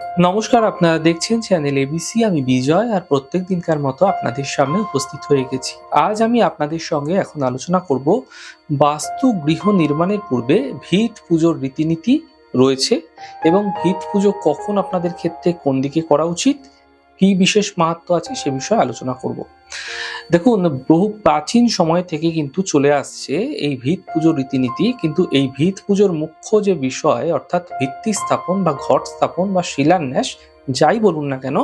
নমস্কার, আপনারা দেখছেন চ্যানেল এবিসি আমি বিজয় আর প্রত্যেক দিনকার মতো আপনাদের সামনে উপস্থিত হয়ে গেছি। আজ আমি আপনাদের সঙ্গে এখন আলোচনা করব, বাস্তু গৃহ নির্মাণের পূর্বে ভিত পুজোর রীতিনীতি রয়েছে এবং ভিত পুজো কখন আপনাদের ক্ষেত্রে কোন দিকে করা উচিত, কি বিশেষ মাহাত্ম আছে সে বিষয়ে আলোচনা করব। দেখুন, বহু প্রাচীন সময় থেকে কিন্তু চলে আসছে এই ভিত পুজোর রীতিনীতি, কিন্তু এই ভিত পুজোর মুখ্য যে বিষয়, অর্থাৎ ভিত্তি স্থাপন বা ঘট স্থাপন বা শিলান্যাস, যাই বলুন না কেন,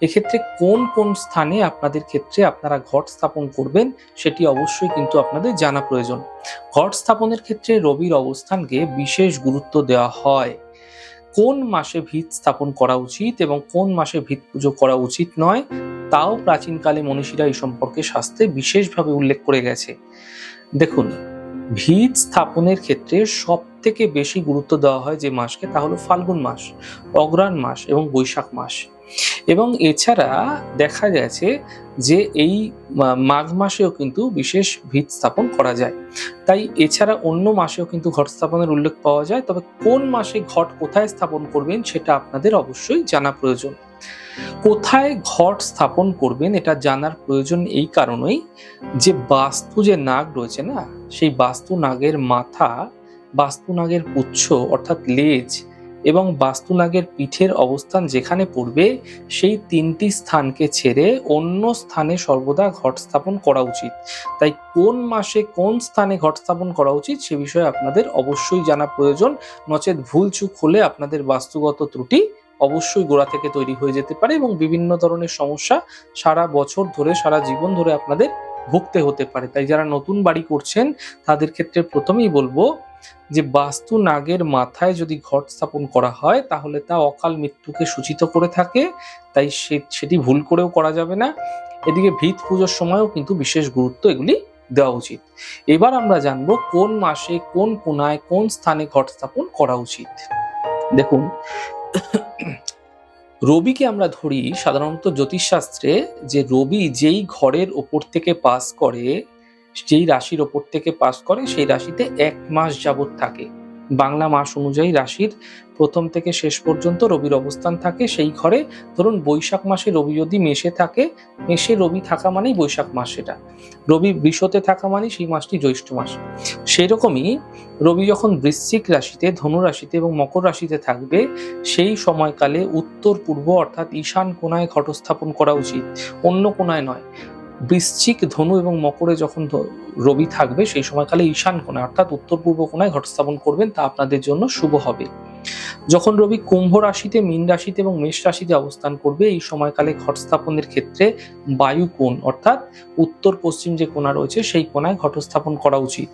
এক্ষেত্রে কোন কোন স্থানে আপনাদের ক্ষেত্রে আপনারা ঘট স্থাপন করবেন, সেটি অবশ্যই কিন্তু আপনাদের জানা প্রয়োজন। ঘট স্থাপনের ক্ষেত্রে রবির অবস্থানকে বিশেষ গুরুত্ব দেওয়া হয়। কোন মাসে ভিত স্থাপন করা উচিত এবং কোন মাসে ভিত পুজো করা উচিত নয় তাও প্রাচীনকালে মনীষীরা এই সম্পর্কে শাস্ত্রে বিশেষভাবে উল্লেখ করে গেছে। দেখুন, ভিত স্থাপনের ক্ষেত্রে সব থেকে বেশি গুরুত্ব দেওয়া হয় যে মাসকে, তা হলো ফাল্গুন মাস অগ্রহায়ণ মাস এবং বৈশাখ মাস। এবং এছাড়া দেখা গেছে যে এই মাঘ মাসেও কিন্তু বিশেষ ভিত স্থাপন করা যায়। তাই এছাড়া অন্য মাসেও কিন্তু ঘট স্থাপনের উল্লেখ পাওয়া যায়। তবে কোন মাসে ঘট কোথায় স্থাপন করবেন সেটা আপনাদের অবশ্যই জানা প্রয়োজন। কোথায় ঘট স্থাপন করবেন এটা জানার প্রয়োজন এই কারণেই যে বাস্তু যে নাগ রয়েছে না, সেই বাস্তু নাগের মাথা, বাস্তু নাগের পুচ্ছ অর্থাৎ লেজ এবং বাস্তু নাগের পিঠের অবস্থান যেখানে পড়বে, সেই তিনটি স্থানকে ছেড়ে অন্য স্থানে সর্বদা ঘট স্থাপন করা উচিত। তাই কোন মাসে কোন স্থানে ঘট স্থাপন করা উচিত সে বিষয়ে আপনাদের অবশ্যই জানা প্রয়োজন। নচেত ভুল চুক হলে আপনাদের বাস্তুগত ত্রুটি অবশ্যই গোড়া থেকে তৈরি হয়ে যেতে পারে এবং বিভিন্ন ধরনের সমস্যা সারা বছর ধরে, সারা জীবন ধরে আপনাদের ভুগতে হতে পারে। তাই যারা নতুন বাড়ি করছেন, তাদের ক্ষেত্রে প্রথমেই বলব যে বাস্তু নাগের মাথায় যদি ঘট স্থাপন করা হয়, তাহলে তা অকাল মৃত্যুকে সূচিত করে থাকে। তাই সেটি ভুল করেও করা যাবে না। এদিকে ভিত পুজোর সময়ও কিন্তু বিশেষ গুরুত্ব এগুলি দেওয়া উচিত। এবার আমরা জানব কোন মাসে কোন কোনায় কোন স্থানে ঘট স্থাপন করা উচিত। দেখুন রবিকে আমরা ধরি সাধারণত জ্যোতিষশাস্ত্রে যে রবি যেই ঘরের ওপর থেকে পাস করে, যেই রাশির ওপর থেকে পাস করে, সেই রাশিতে এক মাস যাবত থাকে। বাংলা মাস অনুযায়ী রাশির প্রথম থেকে শেষ পর্যন্ত রবির অবস্থান থাকে। সেই ঘরে ধরুন বৈশাখ মাসে রবি যদি মেষে থাকে, মেষে রবি থাকা মানেই বৈশাখ মাস সেটা। রবি বৃষতে থাকা মানেই সেই মাসটি জ্যৈষ্ঠ মাস। সেই রকমই রবি যখন বৃশ্চিক রাশিতে ধনু রাশিতে এবং মকর রাশিতে থাকবে, সেই সময়কালে উত্তর পূর্ব অর্থাৎ ঈশান কোনায় ঘটস্থাপন করা উচিত। অন্য কোনায় নয়। বৃশ্চিক ধনু এবং মকরে যখন রবি থাকবে, সেই সময়কালে ঈশান কোনায় অর্থাৎ উত্তর পূর্ব কোণায় ঘটস্থাপন করবেন, তা আপনাদের জন্য শুভ হবে। যখন রবি কুম্ভ রাশিতে, মীন রাশিতে এবং মেষ রাশিতে অবস্থান করবে, এই সময়কালে ঘট স্থাপনের ক্ষেত্রে বায়ু কোণ, অর্থাৎ উত্তর পশ্চিম যে কোণা রয়েছে, সেই কোণায় ঘট স্থাপন করা উচিত।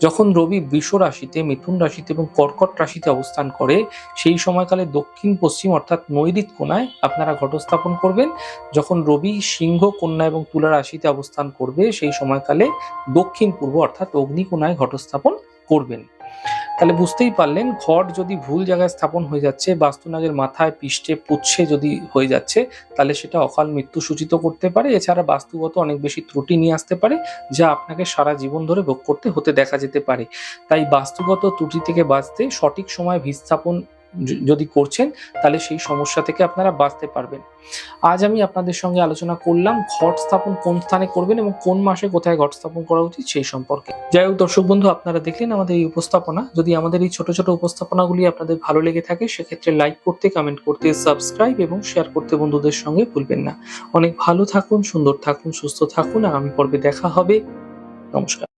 যখন রবি বৃষ রাশিতে, মিথুন রাশিতে এবং কর্কট রাশিতে অবস্থান করে, সেই সময়কালে দক্ষিণ পশ্চিম, অর্থাৎ নৈরিত কোণায় আপনারা ঘট স্থাপন করবেন। যখন রবি সিংহ কন্যা এবং তুলা রাশিতে অবস্থান করবে, সেই সময়কালে দক্ষিণ পূর্ব, অর্থাৎ অগ্নিকোণায় ঘট স্থাপন করবেন। তাহলে বুঝতেই পারলেন ঘট যদি ভুল জায়গায় স্থাপন হয়ে যাচ্ছে, বাস্তুনাগের মাথায় পিষ্টে পুচ্ছে যদি হয়ে যাচ্ছে, তাহলে সেটা অকাল মৃত্যু সূচিত করতে পারে। এছাড়া বাস্তুগত অনেক বেশি ত্রুটি নিয়ে আসতে পারে, যা আপনাকে সারা জীবন ধরে ভোগ করতে হতে দেখা যেতে পারে। তাই বাস্তুগত ত্রুটি থেকে বাঁচতে সঠিক সময় ভিত স্থাপন য- যদি করছেন, তাহলে সেই সমস্যা থেকে আপনারা বাঁচতে পারবেন। আজ আমি আপনাদের সঙ্গে আলোচনা করলাম ঘট স্থাপন কোন স্থানে করবেন এবং কোন মাসে কোথায় ঘট স্থাপন করা উচিত সেই সম্পর্কে। যাই হোক দর্শক বন্ধু, আপনারা দেখলেন আমাদের এই উপস্থাপনা। যদি আমাদের এই ছোট ছোট উপস্থাপনাগুলি আপনাদের ভালো লেগে থাকে, সেক্ষেত্রে লাইক করতে, কমেন্ট করতে, সাবস্ক্রাইব এবং শেয়ার করতে বন্ধুদের সঙ্গে ভুলবেন না। অনেক ভালো থাকুন, সুন্দর থাকুন, সুস্থ থাকুন। আগামী পর্বে দেখা হবে। নমস্কার।